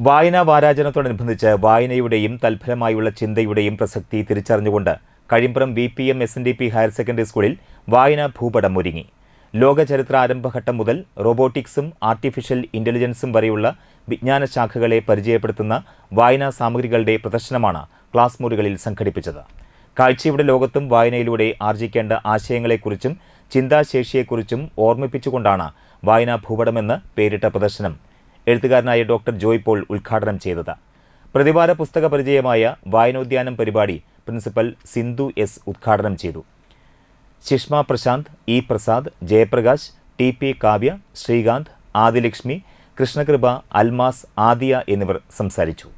വായനാ വാരാചരണത്തോടനുബന്ധിച്ച് വായനയുടെയും തൽഫലമായുള്ള ചിന്തയുടെയും പ്രസക്തി തിരിച്ചറിഞ്ഞുകൊണ്ട് Kazhimbram V P M S N D P higher secondary സ്കൂളിൽ വായനാ ഭൂപടം ഒരുങ്ങി. ലോകചരിത്ര ആരംഭഘട്ടം മുതൽ റോബോട്ടിക്സും ആർട്ടിഫിഷ്യൽ ഇന്റലിജൻസും വരെയുള്ള വിജ്ഞാന ശാഖകളെ പരിചയപ്പെടുത്തുന്ന വായനാ സാമഗ്രികളുടെ പ്രദർശനമാണ് ക്ലാസ് മുറികളിൽ സംഘടിപ്പിച്ചത്. കാഴ്ചയുടെ ലോകത്തും വായനയിലൂടെ ആർജിക്കേണ്ട ആശയങ്ങളെക്കുറിച്ചും ചിന്താശേഷിയെക്കുറിച്ചും ഓർമ്മിപ്പിച്ചുകൊണ്ടാണ് വായനാ ഭൂപടമെന്ന് പേരിട്ട പ്രദർശനം. എഴുത്തുകാരനായ ഡോക്ടർ ജോയ് പോൾ ഉദ്ഘാടനം ചെയ്തത്. പ്രതിവാര പുസ്തക പരിചയമായ വായനോദ്യാനം പരിപാടി പ്രിൻസിപ്പൽ സിന്ധു എസ് ഉദ്ഘാടനം ചെയ്തു. Shishma Prashanth E Prasad Jayaprakash T P Kavya Srikanth Adilakshmi Krishnakripa Almas Adiya എന്നിവർ സംസാരിച്ചു.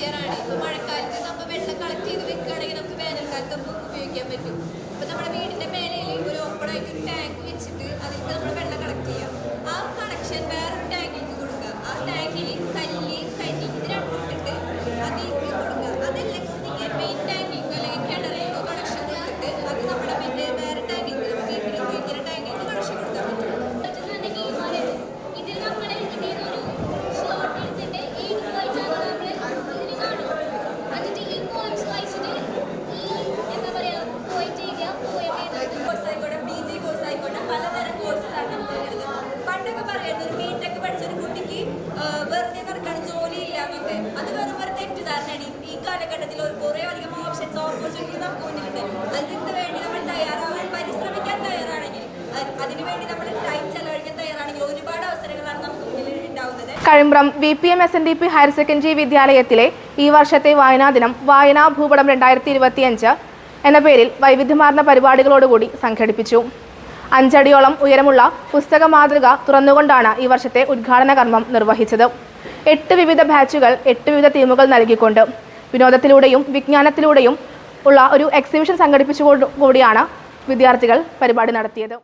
കാണാം ഇപ്പൊ മഴക്കാലത്ത് നമ്മൾ വെള്ളം കളക്ട് ചെയ്ത് വെക്കുകയാണെങ്കിൽ നമുക്ക് വേനൽക്കാലത്ത് നമുക്ക് ഉപയോഗിക്കാൻ പറ്റും. ഇപ്പൊ നമ്മുടെ വീടിന്റെ മേലയിൽ ഒരു ഓപ്പൺ ആയിട്ട് ഒരു ടാങ്ക് വെച്ചിട്ട് അതിൽ നമ്മൾ വെള്ളം കളക്ട് ചെയ്യാം. ആ കണക്ഷൻ വേറൊരു ടാങ്കിലേക്ക് കൊടുക്കുക. ആ ടാങ്കിൽ വെറുതെ നടക്കാൻ ജോലിയില്ല എന്നൊക്കെ. അത് വെറും ഒരു തെറ്റിദ്ധാരണയാണ്. ഈ- കാലഘട്ടത്തിൽ ഒരു കുറേ അധികം ഓപ്ഷൻസ് ഓപ്പർച്യൂണിറ്റീസ് നമുക്ക് മുന്നിലുണ്ട്. അതിന് വേണ്ടി നമ്മൾ തയ്യാറാവാൻ പരിശ്രമിക്കാൻ തയ്യാറാണെങ്കിൽ അത് അതിനു വേണ്ടി നമ്മൾ ടൈം ചെലവഴിക്കാൻ തയ്യാറാണെങ്കിൽ ഒരുപാട് അവസരങ്ങളാണ് നമുക്ക് മുന്നിൽ ഉണ്ടാവുന്നത്. Kazhimbram V P M S N D P higher secondary വിദ്യാലയത്തിലെ ഈ വർഷത്തെ വായനാ ദിനം വായനാ ഭൂപടം രണ്ടായിരത്തി ഇരുപത്തിയഞ്ച് എന്ന പേരിൽ വൈവിധ്യമാർന്ന പരിപാടികളോടുകൂടി സംഘടിപ്പിച്ചു. അഞ്ചടിയോളം ഉയരമുള്ള പുസ്തക മാതൃക തുറന്നുകൊണ്ടാണ് ഈ വർഷത്തെ ഉദ്ഘാടന കർമ്മം നിർവഹിച്ചത്. എട്ട് വിവിധ ബാച്ചുകൾ എട്ട് വിവിധ തീമുകൾ നൽകിക്കൊണ്ട് വിനോദത്തിലൂടെയും വിജ്ഞാനത്തിലൂടെയും ഉള്ള ഒരു എക്സിബിഷൻ സംഘടിപ്പിച്ചുകൊണ്ട് കൂടിയാണ് വിദ്യാർത്ഥികൾ പരിപാടി നടത്തിയത്.